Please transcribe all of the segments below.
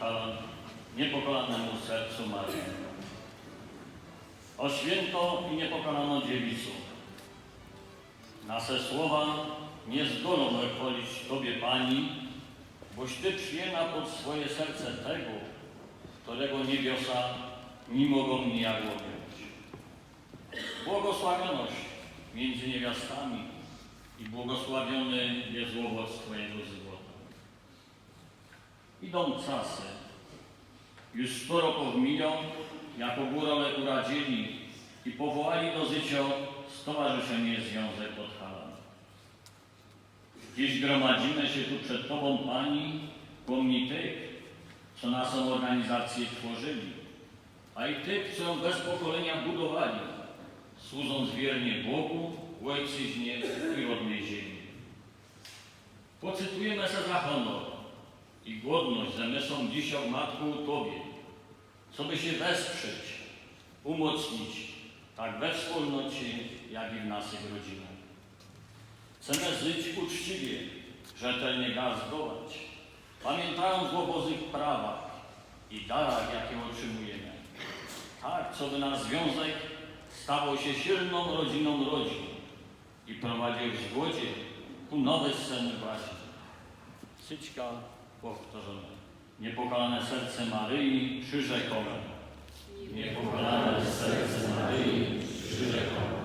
Podhalan niepokolanemu sercu Maryi. O święto i niepokalaną dziewicu. Nasze słowa nie zdolą wychwalić Tobie, Pani, boś Ty przyjęła pod swoje serce tego, którego niebiosa nie mogą nijak objąć. Błogosławioność między niewiastami i błogosławiony jest owoc Twojego żywota. Idą czasy, już sto roków miną, jako górale uradzili i powołali do życia Stowarzyszenie Związek Podhalan. Dziś gromadzimy się tu przed Tobą, Pani, pomni tych, co naszą organizację tworzyli, a i tych, co ją bez pokolenia budowali, służąc wiernie Bogu, Ojczyźnie i rodnej ziemi. Pocytujemy se za honor i my są dzisiaj Matką Tobie, co by się wesprzeć, umocnić, tak we wspólnocie, jak i w naszych rodzinach. Chcemy żyć uczciwie, rzetelnie gazdować, pamiętając o Bożych prawach i darach, jakie otrzymujemy. Tak, co by nasz związek stawał się silną rodziną rodzin i prowadził w zgodzie ku nowej sceny braci. Syćka powtórzone. Niepokalane serce Maryi przyrzekome. Niepokalane serce Maryi przyrzekome.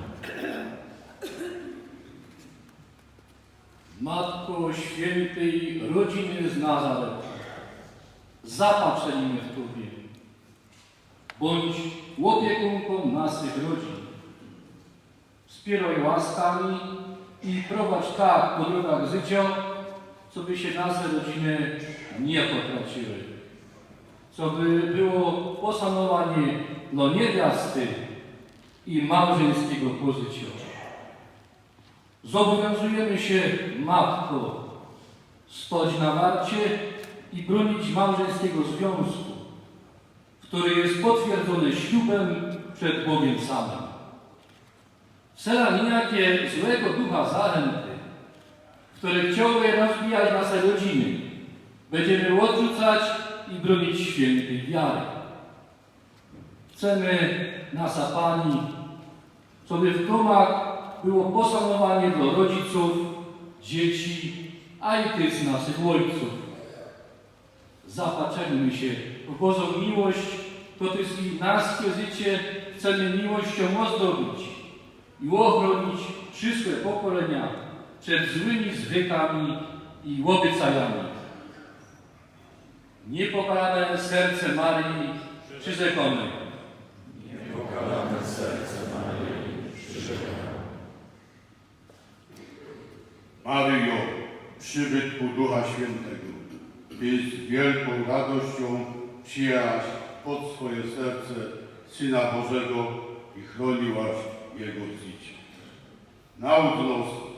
Matko świętej rodziny z Nazaretu, zapatrzenimy w Tobie. Bądź opiekunką naszych rodzin. Wspieraj łaskami i prowadź tak po drogach życia, co by się nasze rodziny nie potraciły. Co by było poszanowanie dla niewiasty i małżeńskiego pożycia. Zobowiązujemy się, Matko, stoć na warcie i bronić małżeńskiego związku, który jest potwierdzony ślubem przed Bogiem samym. Cela nijakie złego ducha zachęty, które chciały rozbijać nasze rodziny, będziemy odrzucać i bronić świętej wiary. Chcemy, nasza Pani, co by w domach było poszanowanie dla rodziców, dzieci, a i tych z naszych ojców. Zapatrzmy się w Bożą miłość, to też i naskie życie chcemy miłością ozdobić i ochronić przyszłe pokolenia przed złymi zwykami i łobycajami. Niepokalane serce Marii przyrzekone. Maryjo, przybytku Ducha Świętego, Ty z wielką radością przyjęłaś pod swoje serce Syna Bożego i chroniłaś Jego życie. Naucz nas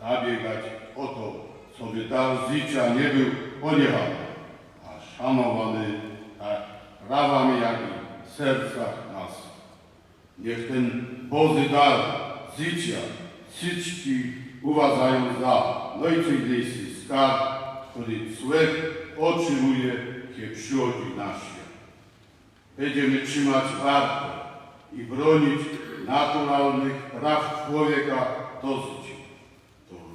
zabiegać o to, co by dar życia nie był poniechany, a szanowany tak prawami jak i w sercach naszych. Niech ten Boży dar życia wszystkich uważają za najcenniejszy skarb, który człowiek otrzymuje, kiedy przychodzi na świat. Będziemy trzymać warto i bronić naturalnych praw człowieka do życia,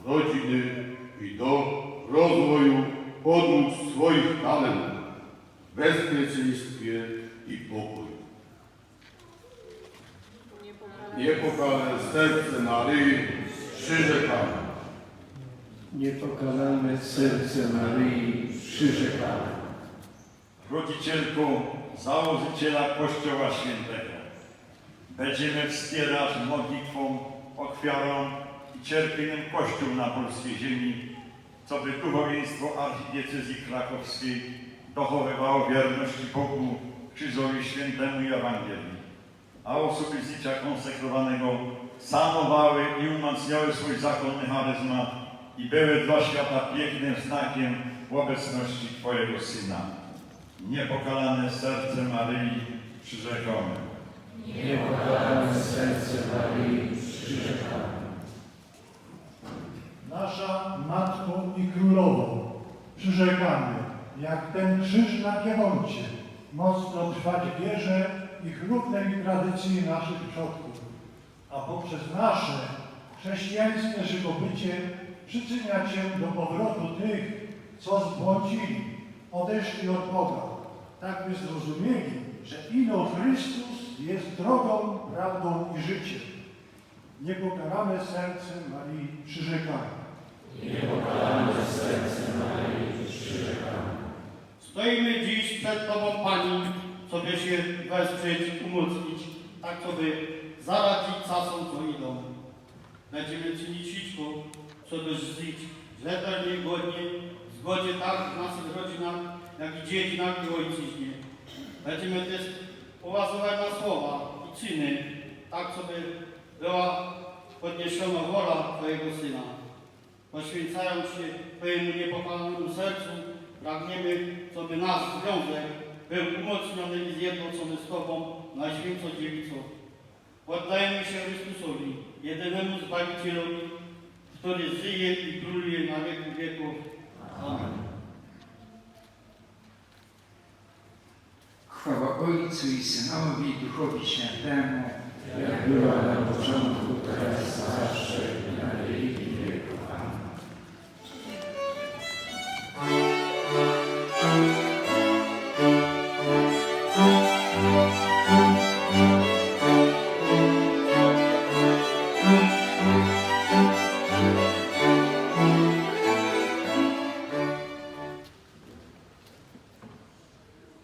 rodziny i do rozwoju podłóg swoich talentów, bezpieczeństwie i pokoju. Niepokalane serce Maryi przyrzekamy. Niepokalane serce Maryi przyrzekamy. rodzicielką założyciela Kościoła Świętego. Będziemy wspierać modlitwą, ofiarą cierpieniem Kościół na polskiej ziemi, co by duchowieństwo archidiecezji krakowskiej dochowywało wierności Bogu, Krzyżowi Świętemu i Ewangelii, a osoby życia konsekrowanego sanowały i umacniały swój zakonny charyzmat i były dla świata pięknym znakiem obecności Twojego Syna. Niepokalane serce Maryi przyrzekamy. Niepokalane serce Maryi przyrzekamy. Nasza Matką i Królową, przyrzekamy, jak ten krzyż na Piemoncie, mocno trwać wierze i chlubnej tradycji naszych przodków, a poprzez nasze chrześcijańskie żywobycie przyczyniać się do powrotu tych, co zbłądzili, odeszli od Boga, tak by zrozumieli, że ino Chrystus jest drogą, prawdą i życiem. Niepokalane serce Marii przyrzekamy. Stoimy dziś przed Tobą, Pani, co by się wesprzeć, umocnić, tak co by zaradzić casom, co idą. Będziemy czynić wszystko, co by żyć rzetelnie, godnie, w zgodzie tak w naszych rodzinach, jak i dziedzinach i ojczyźnie. Będziemy też uważać na słowa i czyny, tak co by była podniesiona wola Twojego Syna. Poświęcając się Twojemu niepokalanemu sercu, pragniemy, co by nasz związek był umocniony i zjednoczony z Tobą, Najświętszą Dziewicą. Poddajemy się Chrystusowi, jedynemu Zbawicielowi, który żyje i króluje na wieki wieków. Amen. Chwała Ojcu i Synowi i Duchowi Świętemu. Jak była na początku, teraz zawsze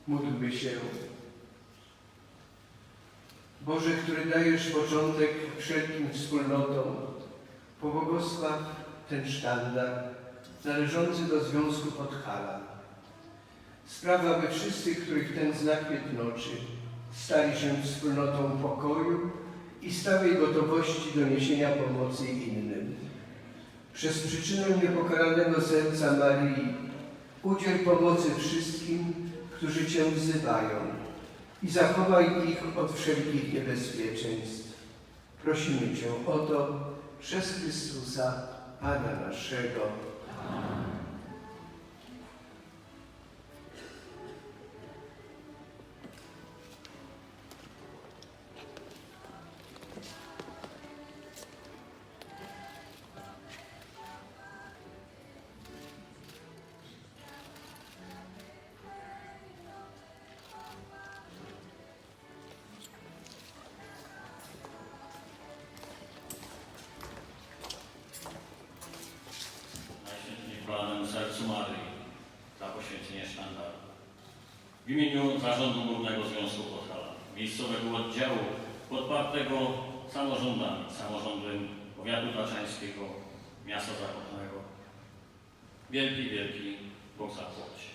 Módlmy się. Boże, który dajesz początek wszelkim wspólnotom, pobłogosław ten sztandar należący do Związku Podhala. Spraw, aby wszyscy, których ten znak jednoczy, stali się wspólnotą pokoju i stałej gotowości do niesienia pomocy innym. Przez przyczynę niepokalanego serca Marii udziel pomocy wszystkim, którzy Cię wzywają i zachowaj ich od wszelkich niebezpieczeństw. Prosimy Cię o to przez Chrystusa, Pana naszego. Najświętniej sztandaru. W imieniu Zarządu Górnego Związku Podhala, miejscowego oddziału podpartego samorządami, samorządem powiatu taczańskiego, miasta Zachodniego, wielki, wielki Bóg zapłaci.